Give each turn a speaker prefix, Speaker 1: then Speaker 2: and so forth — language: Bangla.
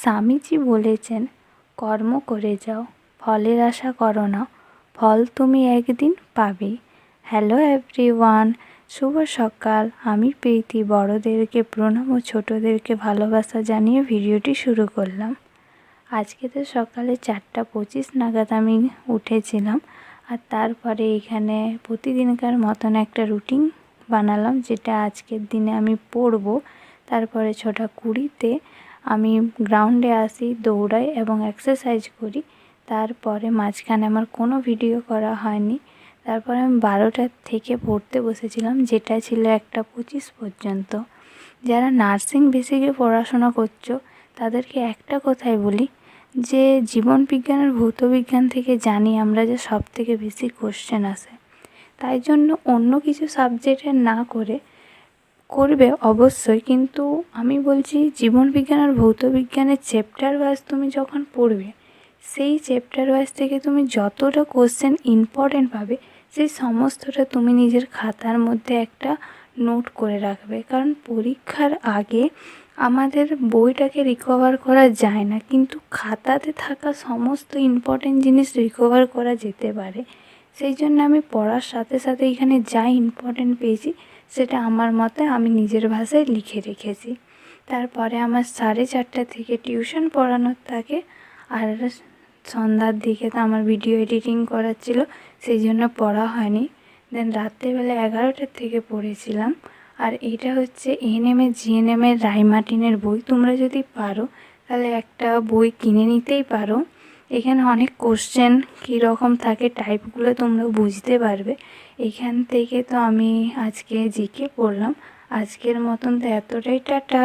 Speaker 1: স্বামীজি বলেছেন, কর্ম করে যাও, ফলের আশা করো না, ফল তুমি একদিন পাবেই হ্যালো এভরিওয়ান শুভ সকাল। আমি প্রীতি, বড়োদেরকে প্রণাম ও ছোটোদেরকে ভালোবাসা জানিয়ে ভিডিওটি শুরু করলাম। আজকে তো সকালে চারটা পঁচিশ নাগাদ আমি উঠেছিলাম আর তারপরে এখানে প্রতিদিনকার মতন একটা রুটিন বানালাম, যেটা আজকের দিনে আমি পড়ব। তারপরে ছটা কুড়িতে আমি গ্রাউন্ডে আসি, দৌড়াই এবং এক্সারসাইজ করি। তারপরে মাঝখানে আমার কোনো ভিডিও করা হয়নি। তারপরে আমি বারোটার থেকে পড়তে বসেছিলাম যেটা ছিল একটা পঁচিশ পর্যন্ত। যারা নার্সিং বেসিকে পড়াশোনা করছ, তাদেরকে একটা কথাই বলি, যে জীবন বিজ্ঞান আর ভৌত বিজ্ঞান থেকে জানি আমরা যে সব থেকে বেশি কোশ্চেন আসে। তাই জন্য অন্য কিছু সাবজেক্টের না করে করবে, অবশ্যই। কিন্তু আমি বলছি, জীবন বিজ্ঞান আর ভৌত বিজ্ঞানের চ্যাপ্টার ওয়াইজ তুমি যখন পড়বে, সেই চ্যাপ্টার ওয়াইজ থেকে তুমি যতটা কোশ্চেন ইম্পর্টেন্ট পাবে, সেই সমস্তটা তুমি নিজের খাতার মধ্যে একটা নোট করে রাখবে। কারণ পরীক্ষার আগে আমাদের বইটাকে রিকভার করা যায় না, কিন্তু খাতাতে থাকা সমস্ত ইম্পর্টেন্ট জিনিস রিকভার করা যেতে পারে। সেই জন্য আমি পড়ার সাথে সাথে এখানে যা ইম্পর্টেন্ট পেয়েছি সেটা আমার মতে আমি নিজের ভাষায় লিখে রেখেছি। তারপরে আমার সাড়ে চারটা থেকে টিউশন পড়ানোর থাকে। আর সন্ধ্যার দিকে তো আমার ভিডিও এডিটিং করার ছিল, সেই জন্য পড়া হয়নি। দেন রাত্রেবেলা এগারোটার থেকে পড়েছিলাম। আর এটা হচ্ছে এএনএমের জিএনএমের রাইমার্টিনের বই। তোমরা যদি পারো, তাহলে একটা বই কিনে নিতেই পারো। এখানে অনেক কোশ্চেন কীরকম থাকে টাইপগুলো তোমরা বুঝতে পারবে। এখান থেকে তো আমি আজকে জিকে পড়লাম। আজকের মতন তো এতটাই টাটা।